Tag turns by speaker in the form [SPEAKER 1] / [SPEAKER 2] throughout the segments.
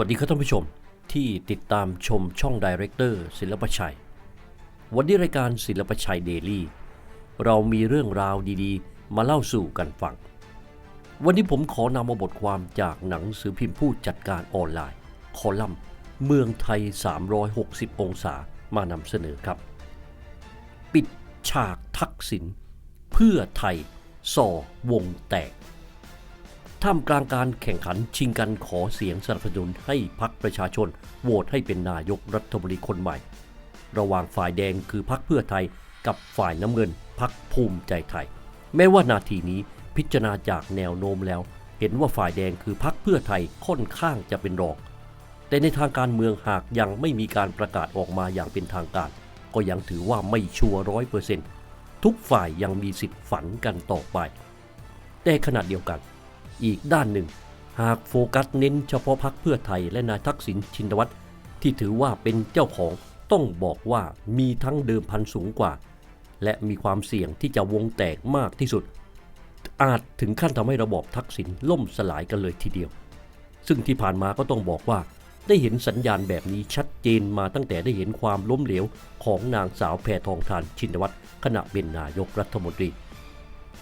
[SPEAKER 1] วัสดีครับท่านผู้ชมที่ติดตามชมช่องดีเรคเตอร์ศิลปชัย วันนี้รายการศิลปชัยเดลี่เรามีเรื่องราวดีๆ มาเล่าสู่กันฟัง วันนี้ผมขอนำมาบทความจากหนังสือพิมพ์ผู้จัดการออนไลน์ คอลัมน์ เมืองไทย 360 องศามานำเสนอครับ ปิดฉากทักษิณเพื่อไทยส่อวงแตก ท่ามกลางการแข่งขันชิงกันขอเสียงสนับสนุนให้พักประชาชนโหวตให้เป็นนายกรัฐมนตรีคนใหม่ ระหว่างฝ่ายแดงคือพักเพื่อไทยกับฝ่ายน้ำเงินพักภูมิใจไทย แม้ว่านาทีนี้พิจารณาจากแนวโน้มแล้ว เห็นว่าฝ่ายแดงคือพักเพื่อไทยค่อนข้างจะเป็นรอง แต่ในทางการเมืองหากยังไม่มีการประกาศออกมาอย่างเป็นทางการ ก็ยังถือว่าไม่ชัวร้อยเปอร์เซ็นต์ทุกฝ่ายยังมีสิทธิ์ฝันกันต่อไป แต่ขณะเดียวกัน อีกด้านหนึ่ง หากโฟกัสเน้นเฉพาะพักเพื่อไทยและนายทักษิณชินวัตรที่ถือว่าเป็นเจ้าของต้องบอกว่ามีทั้งเดิมพันสูงกว่า และมีความเสี่ยงที่จะวงแตกมากที่สุด อาจถึงขั้นทำให้ระบอบทักษิณล่มสลายกันเลยทีเดียว ซึ่งที่ผ่านมาก็ต้องบอกว่า ได้เห็นสัญญาณแบบนี้ชัดเจนมาตั้งแต่ได้เห็นความล้มเหลวของนางสาวแพทองทานชินวัตรขณะเป็นนายกรัฐมนตรี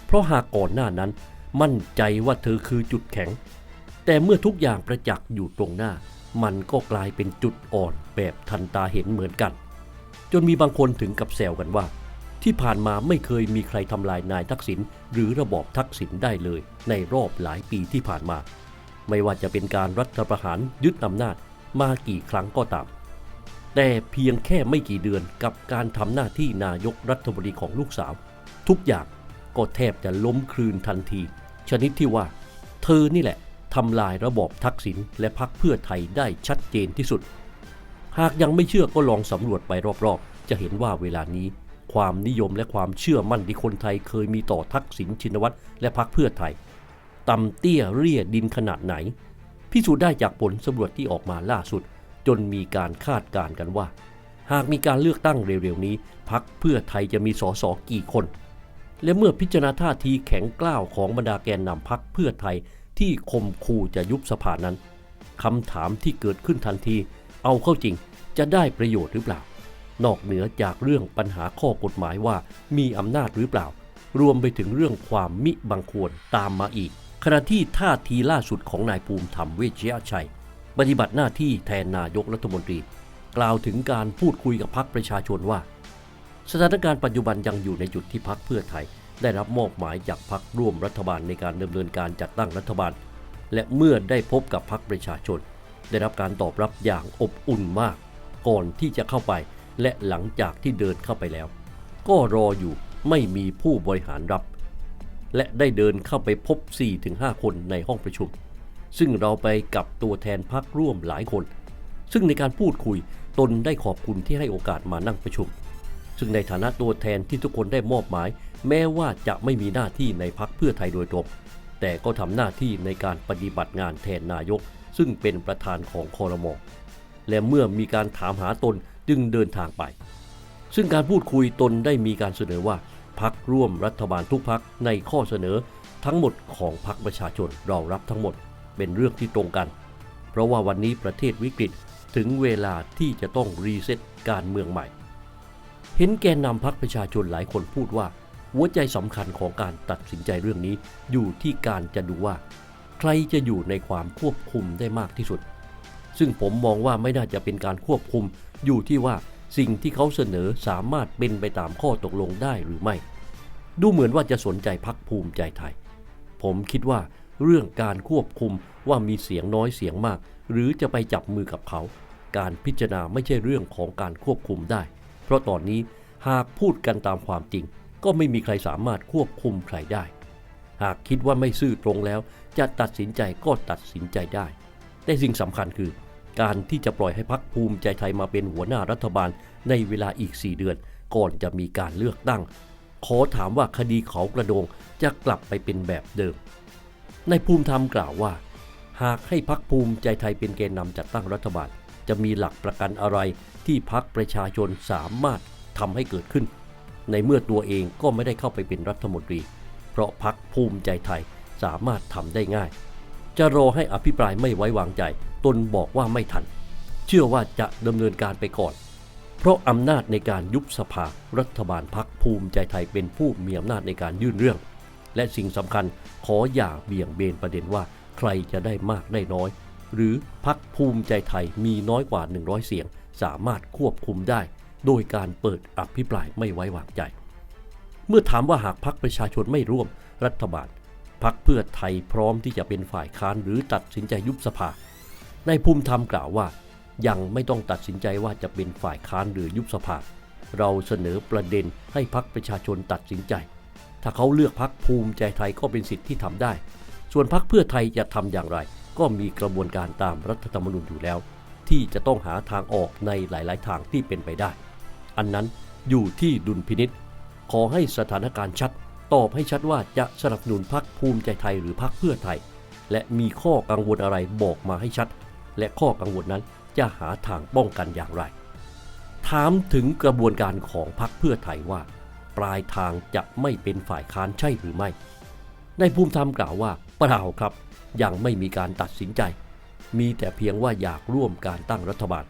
[SPEAKER 1] เพราะหากก่อนหน้านั้น มั่นใจว่าเธอคือจุดแข็ง แต่เมื่อทุกอย่างประจักษ์อยู่ตรงหน้า มันก็กลายเป็นจุดอ่อนแบบทันตาเห็นเหมือนกัน จนมีบางคนถึงกับแซวกันว่า ที่ผ่านมาไม่เคยมีใครทำลายนายทักษิณหรือระบอบทักษิณได้เลย ในรอบหลายปีที่ผ่านมา ไม่ว่าจะเป็นการรัฐประหารยึดอำนาจมากี่ครั้งก็ตาม แต่เพียงแค่ไม่กี่เดือนกับการทำหน้าที่นายกรัฐมนตรีของลูกสาว ทุกอย่างก็แทบจะล้มคลืนทันที นิดที่ว่า เธอนี่แหละทำลายระบอบทักษิณและพรรคเพื่อไทยได้ชัดเจนที่สุด หากยังไม่เชื่อก็ลองสำรวจไปรอบๆ จะเห็นว่าเวลานี้ ความนิยมและความเชื่อมั่นที่คนไทยเคยมีต่อทักษิณชินวัตรและพรรคเพื่อไทยต่ำเตี้ยเรียดินขนาดไหน พิสูจน์ได้จากผลสำรวจที่ออกมาล่าสุด จนมีการคาดการณ์กันว่า หากมีการเลือกตั้งเร็วๆนี้พรรคเพื่อไทยจะมีสสกี่คน และเมื่อพิจารณาท่าทีแข็งกล้าวของบรรดาแกนนำพักเพื่อไทยที่คมคู่จะยุบสภานั้นคำถามที่เกิดขึ้นทันที เอาเข้าจริงจะได้ประโยชน์หรือเปล่า นอกเหนือจากเรื่องปัญหาข้อกฎหมายว่ามีอำนาจหรือเปล่า รวมไปถึงเรื่องความมิบังควรตามมาอีกขณะที่ท่าทีล่าสุดของนายภูมิธรรมเวชยชัย ปฏิบัติหน้าที่แทนนายกรัฐมนตรี กล่าวถึงการพูดคุยกับพรรคประชาชนว่า สถานการณ์ปัจจุบันยังอยู่ในจุดที่พักเพื่อไทย ได้รับมอบหมายจากพักร่วมรัฐบาลในการดำเนินการจัดตั้งรัฐบาล และเมื่อได้พบกับพักประชาชน ได้รับการตอบรับอย่างอบอุ่นมาก ก่อนที่จะเข้าไป และหลังจากที่เดินเข้าไปแล้ว ก็รออยู่ไม่มีผู้บริหารรับ และได้เดินเข้าไปพบ 4-5 คนในห้องประชุม ซึ่งเราไปกับตัวแทนพักร่วมหลายคน ซึ่งในการพูดคุยตนได้ขอบคุณที่ให้โอกาสมานั่งประชุม ซึ่งในฐานะตัวแทนที่ทุกคนได้มอบหมาย แม้ว่าจะไม่มีหน้าที่ในพักเพื่อไทยโดยตรงแต่ก็ทำหน้าที่ในการปฏิบัติงานแทนนายก ซึ่งเป็นประธานของคอรมอและเมื่อมีการถามหาตนจึงเดินทางไป ซึ่งการพูดคุยตนได้มีการเสนอว่าพักร่วมรัฐบาลทุกพักในข้อเสนอทั้งหมดของพักประชาชนเรารับทั้งหมดเป็นเรื่องที่ตรงกัน เพราะว่าวันนี้ประเทศวิกฤตถึงเวลาที่จะต้องรีเซ็ตการเมืองใหม่ เห็นแกนนำพักประชาชนหลายคนพูดว่า หัวใจสำคัญของการตัดสินใจเรื่องนี้ อยู่ที่การจะดูว่า ใครจะอยู่ในความควบคุมได้มากที่สุด ซึ่งผมมองว่าไม่น่าจะเป็นการควบคุม อยู่ที่ว่าสิ่งที่เขาเสนอสามารถเป็นไปตามข้อตกลงได้หรือไม่ ดูเหมือนว่าจะสนใจพักภูมิใจไทย ผมคิดว่าเรื่องการควบคุมว่ามีเสียงน้อยเสียงมาก หรือจะไปจับมือกับเขา การพิจารณาไม่ใช่เรื่องของการควบคุมได้ เพราะตอนนี้หากพูดกันตามความจริง ก็ไม่มีใครสามารถควบคุมใครได้ หากคิดว่าไม่ซื่อตรงแล้ว จะตัดสินใจก็ตัดสินใจได้ แต่สิ่งสำคัญคือ การที่จะปล่อยให้พักภูมิใจไทยมาเป็นหัวหน้ารัฐบาลในเวลาอีก 4 เดือน ก่อนจะมีการเลือกตั้ง ขอถามว่าคดีเขากระโดงจะกลับไปเป็นแบบเดิม ในภูมิธรรมกล่าวว่า หากให้พักภูมิใจไทยเป็นแกนนำจัดตั้งรัฐบาล จะมีหลักประกันอะไรที่พักประชาชนสามารถทำให้เกิดขึ้น ในเมื่อตัวเองก็ไม่ได้เข้าไปเป็นรัฐมนตรี เพราะพักภูมิใจไทยสามารถทำได้ง่าย จะรอให้อภิปรายไม่ไว้วางใจ ตนบอกว่าไม่ทัน เชื่อว่าจะดำเนินการไปก่อน เพราะอำนาจในการยุบสภารัฐบาลพักภูมิใจไทยเป็นผู้มีอำนาจในการยื่นเรื่อง และสิ่งสำคัญขออย่าเบี่ยงเบนประเด็นว่าใครจะได้มากได้น้อย หรือพักภูมิใจไทยมีน้อยกว่า 100 เสียง สามารถควบคุมได้ โดยการเปิดอภิปรายไม่ไว้วางใจ เมื่อถามว่าหากพักประชาชนไม่ร่วมรัฐบาลพักเพื่อไทยพร้อมที่จะเป็นฝ่ายค้านหรือตัดสินใจยุบสภา ในภูมิธรรมกล่าวว่า ยังไม่ต้องตัดสินใจว่าจะเป็นฝ่ายค้านหรือยุบสภา เราเสนอประเด็นให้พักประชาชนตัดสินใจ ถ้าเขาเลือกพักภูมิใจไทยก็เป็นสิทธิ์ที่ทำได้ ส่วนพักเพื่อไทยจะทำอย่างไร ก็มีกระบวนการตามรัฐธรรมนูญอยู่แล้ว ที่จะต้องหาทางออกในหลาย ๆ ทางที่เป็นไปได้ อันนั้นอยู่ที่ดุลพินิษขอให้สถานการณ์ชัด ตอบให้ชัดว่าจะสนับสนุนพักภูมิใจไทยหรือพักเพื่อไทย และมีข้อกังวลอะไรบอกมาให้ชัด และข้อกังวลนั้นจะหาทางป้องกันอย่างไร ถามถึงกระบวนการของพักเพื่อไทยว่า ปลายทางจะไม่เป็นฝ่ายค้านใช่หรือไม่ ในภูมิธรรมกล่าวว่าเปล่าครับ ยังไม่มีการตัดสินใจ มีแต่เพียงว่าอยากร่วมการตั้งรัฐบาล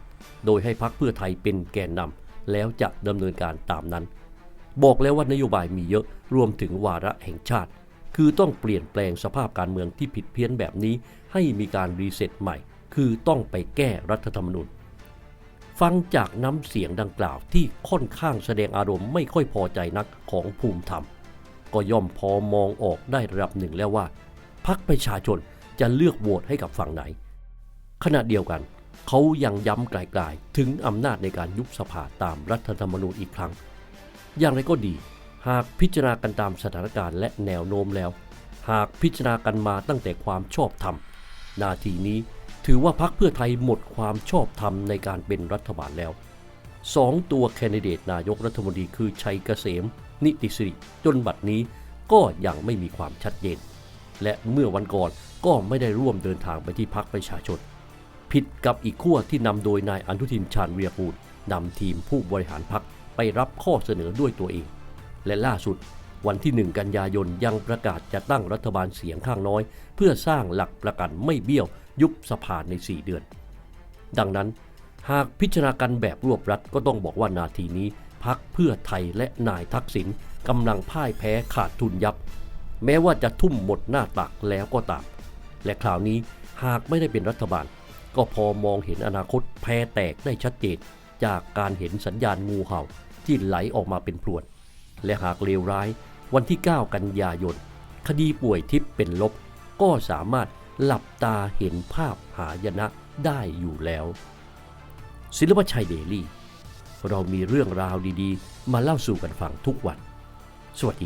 [SPEAKER 1] โดยให้พักเพื่อไทยเป็นแกนนำแล้วจะดำเนินการตามนั้น บอกแล้วว่านโยบายมีเยอะรวมถึงวาระแห่งชาติ คือต้องเปลี่ยนแปลงสภาพการเมืองที่ผิดเพี้ยนแบบนี้ ให้มีการรีเซ็ตใหม่ คือต้องไปแก้รัฐธรรมนูญฟังจากน้ำเสียงดังกล่าวที่ค่อนข้างแสดงอารมณ์ไม่ค่อยพอใจนักของภูมิธรรม ก็ย่อมพอมองออกได้ระดับหนึ่งแล้วว่า พักประชาชน จะเลือกโหวตให้กับฝั่งไหน ขณะเดียวกัน เขายังย้ำไกลๆถึงอำนาจในการยุบสภาตามรัฐธรรมนูญอีกครั้ง อย่างไรก็ดี หากพิจารณากันตามสถานการณ์และแนวโน้มแล้ว หากพิจารณากันมาตั้งแต่ความชอบธรรม นาทีนี้ถือว่าพักเพื่อไทยหมดความชอบธรรมในการเป็นรัฐบาลแล้วสองตัวแคนดิเดตนายกรัฐมนตรีคือชัยเกษม นิติสิริจนบัดนี้ก็ยังไม่มีความชัดเจน และเมื่อวันก่อนก็ไม่ได้ร่วมเดินทางไปที่พักประชาชน ผิดกับอีกขั้วที่นำโดยนายอนุทินชาญวีรกูลนำทีมผู้บริหารพักไปรับข้อเสนอด้วยตัวเอง และล่าสุดวันที่ 1 กันยายนยังประกาศจะตั้งรัฐบาลเสียงข้างน้อย เพื่อสร้างหลักประกันไม่เบี้ยวยุบสภาใน 4 เดือน ดังนั้น หากพิจารณากันแบบรวบรัดก็ต้องบอกว่านาทีนี้พักเพื่อไทยและนายทักษิณกำลังพ่ายแพ้ขาดทุนยับ แม้ว่าจะทุ่มหมดหน้าตักแล้วก็ตาม และคราวนี้หากไม่ได้เป็นรัฐบาล ก็พอมองเห็นอนาคตแพ้แตกได้ชัดเจนจากการเห็นสัญญาณงูเห่าที่ไหลออกมาเป็นพรวดและหากเลวร้ายวันที่ 9 กันยายน คดีป่วยทิพย์เป็นลบ ก็สามารถหลับตาเห็นภาพหายนะได้อยู่แล้ว ศิลปชัยเดลี่ เรามีเรื่องราวดีๆ มาเล่าสู่กันฟังทุกวัน สวัสดีครับ